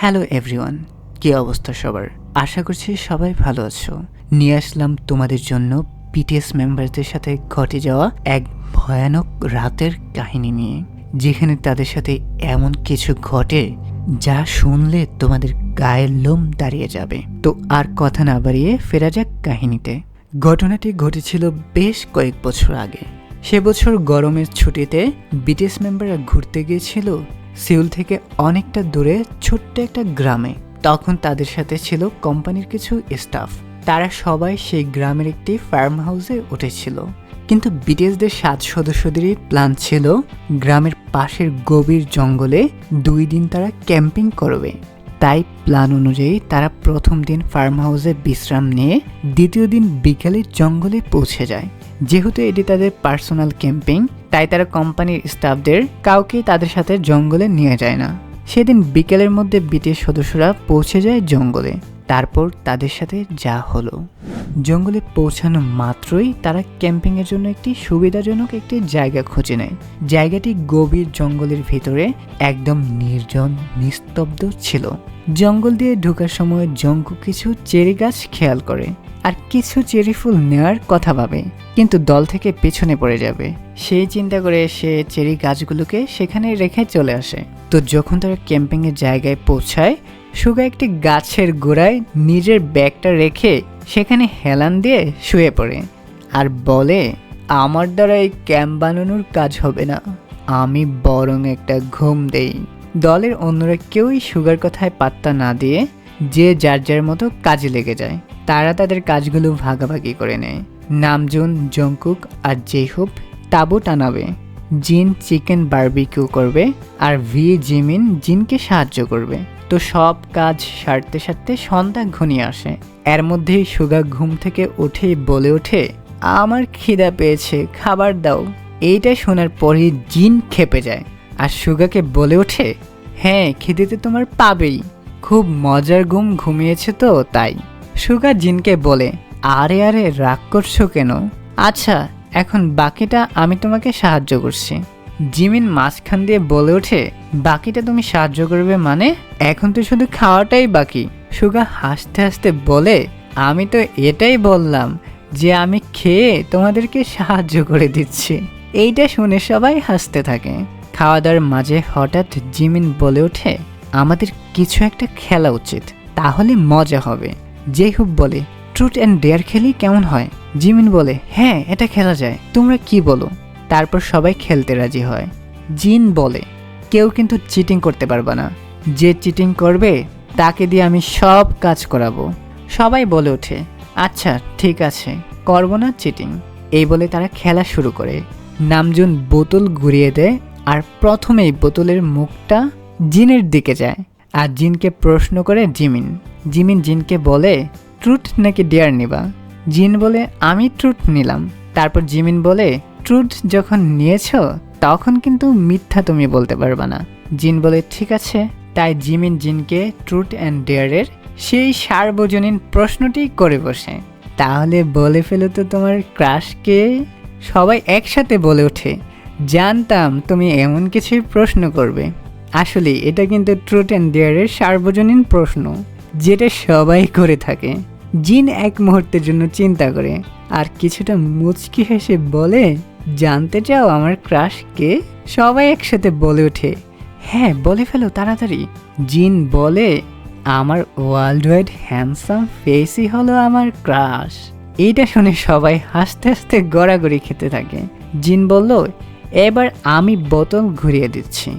Hello everyone কি অবস্থা সবার? আশা করছি সবাই ভালো আছো। নিয়ে আসলাম তোমাদের জন্য বিটিএস মেম্বারদের সাথে ঘটে যাওয়া এক ভয়ানক রাতের কাহিনী নিয়ে, যেখানে তাদের সাথে এমন কিছু ঘটে যা শুনলে তোমাদের গায়ের লোম দাঁড়িয়ে যাবে। তো আর কথা না বাড়িয়ে ফেরা যাক কাহিনীতে। ঘটনাটি ঘটেছিল বেশ কয়েক বছর আগে। সে বছর গরমের ছুটিতে বিটিএস মেম্বাররা ঘুরতে গিয়েছিল সিউল থেকে অনেকটা দূরে ছোট্ট একটা গ্রামে। তখন তাদের সাথে ছিল কোম্পানির কিছু স্টাফ। তারা সবাই সেই গ্রামের একটি ফার্ম হাউসে উঠেছিল। কিন্তু বিটিএসদের সাত সদস্যদেরই প্ল্যান ছিল, গ্রামের পাশের গভীর জঙ্গলে দুই দিন তারা ক্যাম্পিং করবে। তাই প্ল্যান অনুযায়ী তারা প্রথম দিন ফার্ম হাউসে বিশ্রাম নিয়ে দ্বিতীয় দিন বিকেলে জঙ্গলে পৌঁছে যায়। যেহেতু এটি তাদের পার্সোনাল ক্যাম্পিং তাই তারা কোম্পানির স্টাফদের কাউকে তাদের সাথে জঙ্গলে নিয়ে যায় না। সেদিন বিকেলের মধ্যে বিটিএস সদস্যরা পৌঁছে যায় জঙ্গলে। তারপর তাদের সাথে যা হলো। জঙ্গলে পৌঁছানো মাত্রই তারা ক্যাম্পিংয়ের জন্য একটি সুবিধাজনক একটি জায়গা খুঁজে নেয়। জায়গাটি গভীর জঙ্গলের ভিতরে একদম নির্জন, নিস্তব্ধ ছিল। জঙ্গল দিয়ে ঢোকার সময় জঙ্কু কিছু চেরি গাছ খেয়াল করে। আর কিছু চেরি ফুল নেওয়ার কথা ভাবে, কিন্তু দল থেকে পেছনে পড়ে যাবে। সেই চিন্তা করে সে চেরি গাছগুলোকে সেখানে রেখে চলে আসে। তো যখন তারা ক্যাম্পিংয়ের জায়গায় পৌঁছায়, সুগা একটি গাছের গোড়ায় নিজের ব্যাগটা রেখে সেখানে হেলান দিয়ে শুয়ে পড়ে। আর বলে, আমার দ্বারা এই ক্যাম্প বানানোর কাজ হবে না। আমি বরং একটা ঘুম দেই। দলের অন্যরা কেউই সুগার কথায় পাত্তা না দিয়ে যে যার যার মতো কাজে লেগে যায়, তারা তাদের কাজগুলো ভাগাভাগি করে নেয়। নামজুন জঙ্কুক আর জেহুব তাবু টানাবে। জিন চিকেন বারবিকিউ করবে আর ভি জিমিন জিনকে সাহায্য করবে। তো সব কাজ সারতে সারতে সন্ধ্যা ঘনিয়ে আসে। এর মধ্যেই সুগা ঘুম থেকে উঠেই বলে ওঠে, আমার খিদা পেয়েছে, খাবার দাও। এইটা শোনার পরই জিন খেপে যায়। আর সুগাকে বলে ওঠে হ্যাঁ খিদেতে তোমার পাবেই। খুব মজার ঘুম ঘুমিয়েছে তো, তাই। সুগা জিনকে বলে, আরে আরে, রাগ করছ কেন? আচ্ছা এখন বাকিটা আমি তোমাকে সাহায্য করছি। জিমিন মাঝখান দিয়ে বলে ওঠে, বাকিটা তুমি সাহায্য করবে মানে? এখন তো শুধু খাওয়াটাই বাকি। সুগা হাসতে হাসতে বলে, আমি তো এটাই বললাম যে আমি খেয়ে তোমাদেরকে সাহায্য করে দিচ্ছি। এইটা শুনে সবাই হাসতে থাকে। খাওয়া দাওয়ার মাঝে হঠাৎ জিমিন বলে ওঠে আমাদের কিছু একটা খেলা উচিত, তাহলে মজা হবে। জেহুব বলে ট্রুট অ্যান্ড ডেয়ার খেলি কেমন হয়? জিমিন বলে হ্যাঁ এটা খেলা যায়। তোমরা কি বলো? তারপর সবাই খেলতে রাজি হয়। জিন বলে, কেউ কিন্তু চিটিং করতে পারবে না। যে চিটিং করবে, তাকে দিয়ে আমি সব কাজ করাবো। সবাই বলে ওঠে আচ্ছা ঠিক আছে, করব না চিটিং এই বলে তারা খেলা শুরু করে। নামজন বোতল ঘুরিয়ে দেয় আর প্রথমেই বোতলের মুখটা জিনের দিকে যায়। আর জিনকে প্রশ্ন করে জিমিন। জিমিন জিনকে বলে, ট্রুথ নাকি ডেয়ার নিবা? জিন বলে, আমি ট্রুথ নিলাম। তারপর জিমিন বলে, ট্রুথ যখন নিয়েছ, তখন কিন্তু মিথ্যা তুমি বলতে পারবে না। জিন বলে, ঠিক আছে। তাই জিমিন জিনকে ট্রুথ অ্যান্ড ডেয়ারের সেই সার্বজনীন প্রশ্নটি করে বসে। তাহলে বলে ফেলো তো তোমার ক্রাশকে। সবাই একসাথে বলে ওঠে। জানতাম তুমি এমন কিছুই প্রশ্ন করবে। আসলে এটা কিন্তু ট্রুথ অ্যান্ড ডেয়ারের সার্বজনীন প্রশ্ন, যেটা সবাই করে থাকে। জিন এক মুহূর্তের জন্য চিন্তা করে, আর কিছুটা মুচকি হেসে বলে, জানতে চাও আমার ক্রাশকে সবাই একসাথে বলে ওঠে হ্যাঁ বলে ফেলো তাড়াতাড়ি। জিন বলে, আমার ওয়ার্ল্ড ওয়াইড হ্যান্ডসাম ফেসই হলো আমার ক্রাশ। এইটা শুনে সবাই হাসতে হাসতে গড়াগড়ি খেতে থাকে। জিন বলল, এবার আমি বোতল ঘুরিয়ে দিচ্ছি।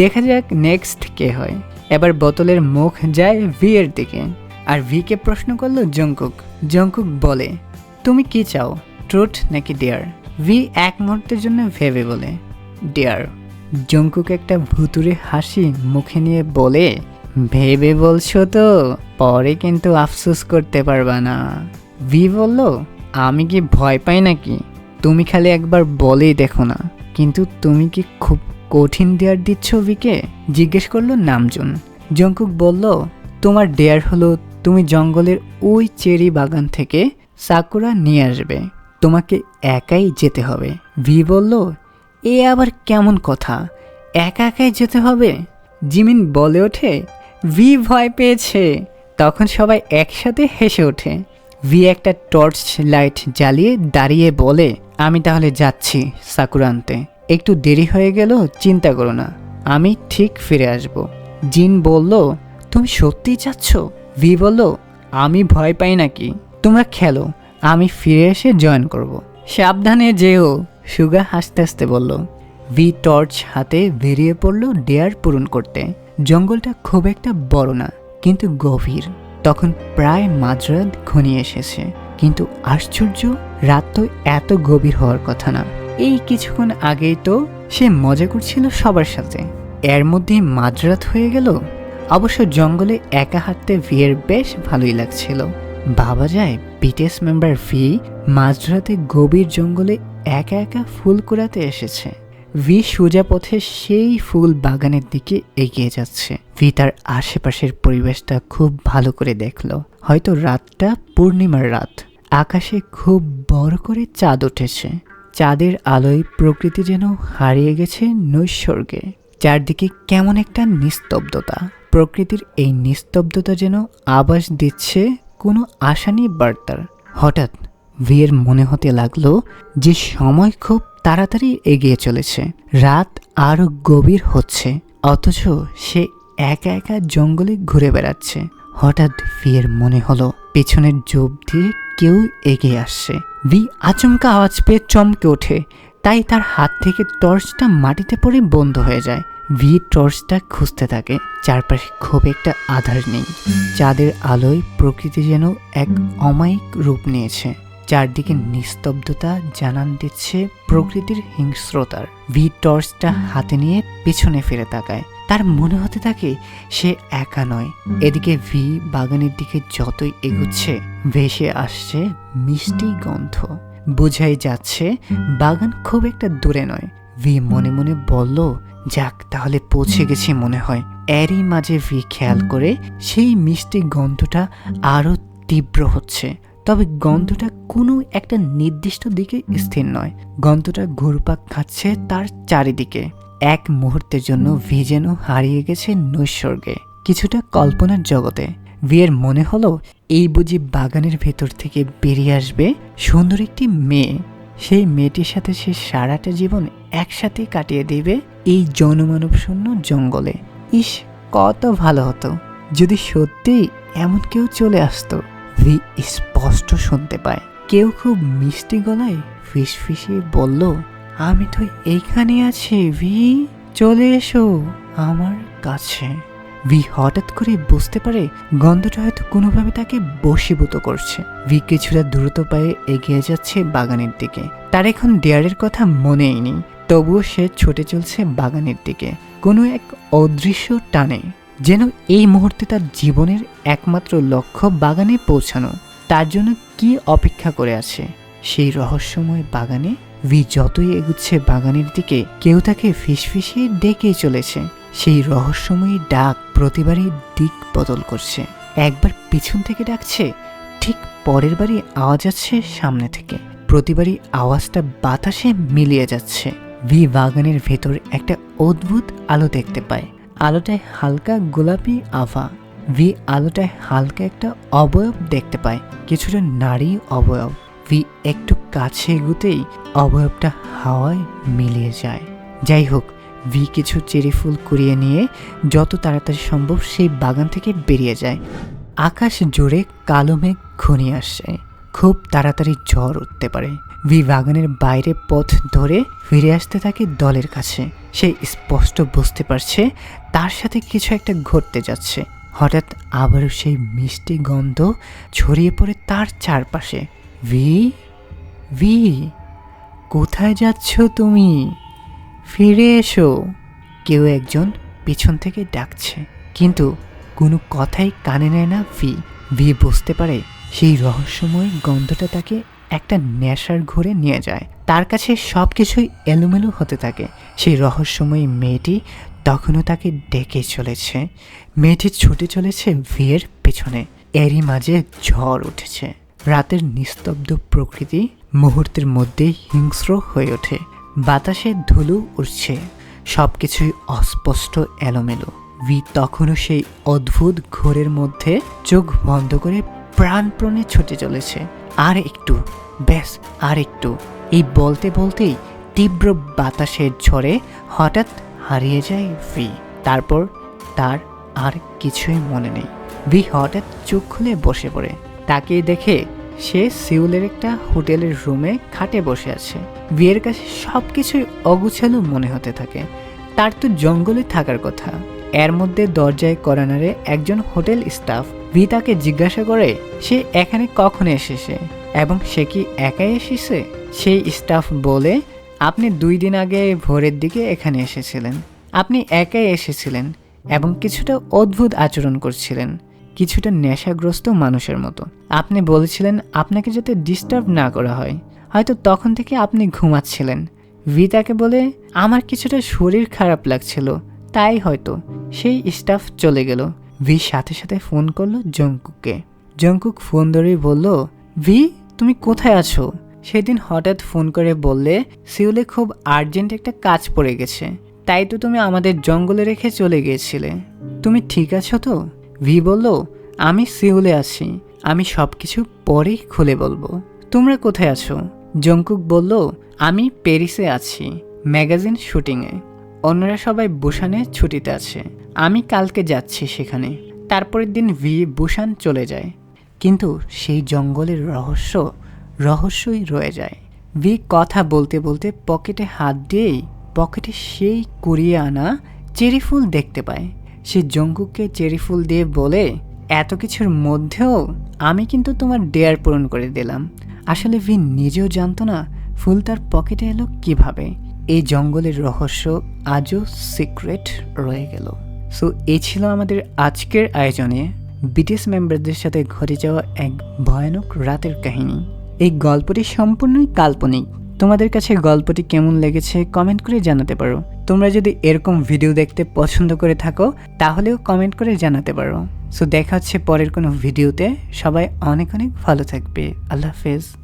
দেখা যাক নেক্সট কে হয়। এবার বোতলের মুখ যায় ভি এর দিকে। আর ভিকে প্রশ্ন করল জঙ্কুক জঙ্কুক বলে, তুমি কি চাও ট্রুথ নাকি ডেয়ার ভি এক মুহূর্তের জন্য ভেবে বলে ডেয়ার জঙ্কুক একটা ভুতুরে হাসি মুখে নিয়ে বলে, ভেবে বলছো তো, পরে কিন্তু আফসোস করতে পারবা না। ভি বলল, আমি কি ভয় পাই নাকি? তুমি খালি একবার বলেই দেখো না। কিন্তু তুমি কি খুব কঠিন ডেয়ার দিচ্ছ ভিকে জিজ্ঞেস করল নামজুন। জঙ্কুক বলল, তোমার ডেয়ার হলো তুমি জঙ্গলের ওই চেরি বাগান থেকে সাকুরা নিয়ে আসবে। তোমাকে একাই যেতে হবে। ভি বলল, এ আবার কেমন কথা? একা একাই যেতে হবে? জিমিন বলে ওঠে, ভি ভয় পেয়েছে। তখন সবাই একসাথে হেসে ওঠে। ভি একটা টর্চ লাইট জ্বালিয়ে দাঁড়িয়ে বলে, আমি তাহলে যাচ্ছি সাকুরা আনতে। একটু দেরি হয়ে গেল, চিন্তা করো না, আমি ঠিক ফিরে আসব। জিন বলল, তুমি সত্যিই চাচ্ছ? ভি বলল, আমি ভয় পাই নাকি? তোমরা খেলো, আমি ফিরে এসে জয়েন করব। সাবধানে যেও, সুগা হাসতে হাসতে বলল। ভি টর্চ হাতে বেরিয়ে পড়ল ডেয়ার পূরণ করতে। জঙ্গলটা খুব একটা বড় না, কিন্তু গভীর। তখন প্রায় মাঝরাত ঘনিয়ে এসেছে, কিন্তু আশ্চর্য, রাত তো এত গভীর হওয়ার কথা না। এই কিছুক্ষণ আগেই তো সে মজা করছিল সবার সাথে। এর মধ্যে মাঝরাত হয়ে গেল। অবশ্য জঙ্গলে একা হাঁটতে ভিয়ের বেশ ভালোই লাগছিল। ভাবা যায়, বিটিএস মেম্বার ভি মাঝরাতে গভীর জঙ্গলে একা একা ফুল কুড়াতে এসেছে। ভি সোজা পথে সেই ফুল বাগানের দিকে এগিয়ে যাচ্ছে। ভি তার আশেপাশের পরিবেশটা খুব ভালো করে দেখল। হয়তো রাতটা পূর্ণিমার রাত। আকাশে খুব বড় করে চাঁদ উঠেছে। চাঁদের আলোয় প্রকৃতি যেন হারিয়ে গেছে নৈসর্গে, চারদিকে কেমন একটা নিস্তব্ধতা। প্রকৃতির এই নিস্তব্ধতা যেন আবাস দিচ্ছে কোনো আশা নেই বার্তার। হঠাৎ ভিয়ের মনে হতে লাগল যে সময় খুব তাড়াতাড়ি এগিয়ে চলেছে। রাত আরও গভীর হচ্ছে, অথচ সে একা একা জঙ্গলে ঘুরে বেড়াচ্ছে। হঠাৎ ভিয়ের মনে হলো, পেছনের জোব দিয়ে কেউ এগিয়ে আসছে। ভি আচমকা আওয়াজ পেয়ে চমকে ওঠে। তাই তার হাত থেকে টর্চটা মাটিতে পড়ে বন্ধ হয়ে যায়। ভি টর্চটা খুঁজতে থাকে। চারপাশে খুব একটা আধার নেই। চাঁদের আলোয় প্রকৃতি যেন এক অমায়িক রূপ নিয়েছে। চারদিকে নিস্তব্ধতা জানান দিচ্ছে প্রকৃতির হিংস্রতার। ভি টর্চটা হাতে নিয়ে পেছনে ফিরে তাকায়। তার মনে হতে থাকে সে একা নয়। এদিকে ভি বাগানের দিকে যতই এগুচ্ছে, ভেসে আসছে মিষ্টি গন্ধ। বোঝাই যাচ্ছে বাগান খুব একটা দূরে নয়। ভি মনে মনে বলল, যাক, তাহলে পৌঁছে গেছি মনে হয়। এরই মাঝে ভি খেয়াল করে সেই মিষ্টি গন্ধটা আরও তীব্র হচ্ছে। তবে গন্ধটা কোনো একটা নির্দিষ্ট দিকে স্থির নয়। গন্ধটা ঘুরপাক খাচ্ছে তার চারিদিকে। এক মুহূর্তের জন্য ভি যেন হারিয়ে গেছে নৈসর্গে। কিছুটা কল্পনার জগতে ভিয়ের মনে হলো এই বুঝি বাগানের ভেতর থেকে বেরিয়ে আসবে সুন্দর একটি মেয়ে। সেই মেয়েটির সাথে সে সারাটা জীবন একসাথে কাটিয়ে দেবে এই জনমানব শূন্য জঙ্গলে। ইস, কত ভালো হতো। যদি সত্যি এমন কেউ চলে আসতো, ভি স্পষ্ট শুনতে পায়। কেউ খুব মিষ্টি গলায় ফিস ফিসিয়ে বলল আমি তো এইখানে আছি, ভি। চলে এসো আমার কাছে। ভি হঠাৎ করে বুঝতে পারে গন্ধটা হয়তো কোনোভাবে তাকে বশীভূত করছে। ভি কিছুটা দ্রুত পায়ে এগিয়ে যাচ্ছে বাগানের দিকে। তার এখন ডেয়ারের কথা মনেই নেই, তবুও সে ছুটে চলছে বাগানের দিকে। কোনো এক অদৃশ্য টানে, যেন এই মুহূর্তে তার জীবনের একমাত্র লক্ষ্য বাগানে পৌঁছানো। তার জন্য কি অপেক্ষা করে আছে? সেই রহস্যময় বাগানে ভি যতই এগুচ্ছে বাগানের দিকে, কেউ তাকে ফিসফিসিয়ে ডেকে চলেছে। সেই রহস্যময়ী ডাক প্রতিবারই দিক বদল করছে। একবার পিছন থেকে ডাকছে, ঠিক পরের বারই আওয়াজ আসছে সামনে থেকে। প্রতিবারই আওয়াজটা বাতাসে মিলিয়ে যাচ্ছে। ভি বাগানের ভেতর একটা অদ্ভুত আলো দেখতে পায়। আলোটায় হালকা গোলাপি আভা। ভি আলোটায় হালকা একটা অবয়ব দেখতে পায়। কিছুটা নারী অবয়ব। ভি একটু কাছে এগুতেই অবয়বটা হাওয়ায় মিলিয়ে যায়। যাই হোক, ভি কিছু চেরি ফুল কুড়িয়ে নিয়ে যত তাড়াতাড়ি সম্ভব সেই বাগান থেকে বেরিয়ে যায়। আকাশ জুড়ে কালো মেঘ ঘনিয়ে আসছে খুব তাড়াতাড়ি ঝড় উঠতে পারে। ভি বাগানের বাইরে পথ ধরে ফিরে আসতে থাকে দলের কাছে। সে স্পষ্ট বুঝতে পারছে তার সাথে কিছু একটা ঘটতে যাচ্ছে। হঠাৎ আবারও সেই মিষ্টি গন্ধ ছড়িয়ে পড়ে তার চারপাশে। ভি ভি কোথায় যাচ্ছ তুমি? ফিরে এসো। কেউ একজন পিছন থেকে ডাকছে, কিন্তু কোনো কথাই কানে নেয় না ভি। ভি বুঝতে পারে সেই রহস্যময় গন্ধটা তাকে একটা নেশার ঘুরে নিয়ে যায়। তার কাছে সব কিছুই এলোমেলো হতে থাকে। সেই রহস্যময় মেয়েটি তখনও তাকে ডেকে চলেছে। মেয়েটি ছুটে চলেছে ভিয়ের পেছনে। এরই মাঝে ঝড় উঠেছে। রাতের নিস্তব্ধ প্রকৃতি মুহূর্তের মধ্যে হিংস্র হয়ে ওঠে। বাতাসে ধুলো উঠছে সব কিছুই অস্পষ্ট, এলোমেলো। ভি তখনও সেই অদ্ভুত ঘোরের মধ্যে চোখ বন্ধ করে প্রাণপ্রণে ছুটে চলেছে। আর একটু, ব্যাস, আর একটু। এই বলতে বলতেই তীব্র বাতাসের ঝড়ে হঠাৎ হারিয়ে যায় ভি। তারপর তার আর কিছুই মনে নেই। ভি হঠাৎ চোখ খুলে বসে পড়ে। তাকিয়ে দেখে সে সিউলের একটা হোটেলের রুমে খাটে বসে আছে। বিয়ের কাছে সব কিছুই অগুছালো মনে হতে থাকে। তার তো জঙ্গলে থাকার কথা। এর মধ্যে দরজায় করানারে একজন হোটেল স্টাফ ভি তাকে জিজ্ঞাসা করে, সে এখানে কখন এসেছে? এবং সে কি একাই এসেছে? সেই স্টাফ বলে, আপনি দুই দিন আগে ভোরের দিকে এখানে এসেছিলেন। আপনি একাই এসেছিলেন এবং কিছুটা অদ্ভুত আচরণ করছিলেন। কিছুটা নেশাগ্রস্ত মানুষের মতো। আপনি বলেছিলেন আপনাকে যাতে ডিস্টার্ব না করা হয়। হয়তো তখন থেকে আপনি ঘুমাচ্ছিলেন। ভি তাকে বলে, আমার কিছুটা শরীর খারাপ লাগছিল। তাই হয়তো। সেই স্টাফ চলে গেল। ভি সাথে সাথে ফোন করল জঙ্কুককে। জঙ্কুক ফোন ধরেই বলল, ভি, তুমি কোথায় আছো? সেদিন হঠাৎ ফোন করে বললে, সিউলে খুব আর্জেন্ট একটা কাজ পড়ে গেছে। তাই তো তুমি আমাদের জঙ্গলে রেখে চলে গিয়েছিলে। তুমি ঠিক আছো তো? ভি বলল, আমি সিউলে আছি। আমি সব কিছু পরেই খুলে বলব। তোমরা কোথায় আছো? জঙ্কুক বলল, আমি প্যারিসে আছি, ম্যাগাজিন শুটিংয়ে। অন্যরা সবাই বুসানে ছুটিতে আছে। আমি কালকে যাচ্ছি সেখানে। তারপরের দিন ভি বুসান চলে যায়। কিন্তু সেই জঙ্গলের রহস্য, রহস্যই রয়ে যায়। ভি কথা বলতে বলতে পকেটে হাত দিয়েই, পকেটে সেই কুড়িয়ে আনা চেরি ফুল দেখতে পায়। সে জঙ্কুককে চেরি ফুল দিয়ে বলে, এত কিছুর মধ্যেও আমি কিন্তু তোমার ডেয়ার পূরণ করে দিলাম। আসলে ভি নিজেও জানতো না ফুল তার পকেটে এলো কীভাবে। এই জঙ্গলের রহস্য আজও সিক্রেট রয়ে গেল। সো এই ছিল আমাদের আজকের আয়োজনে বিটিএস মেম্বারদের সাথে ঘটে যাওয়া এক ভয়ানক রাতের কাহিনী। এই গল্পটি সম্পূর্ণই কাল্পনিক। তোমাদের কাছে গল্পটি কেমন লেগেছে কমেন্ট করে জানাতে পারো। তোমরা যদি এরকম ভিডিও দেখতে পছন্দ করে থাকো, তাহলেও কমেন্ট করে জানাতে পারো। সো দেখা হচ্ছে পরের কোনো ভিডিওতে। সবাই অনেক অনেক ভালো থাকবে। আল্লাহ হাফেজ।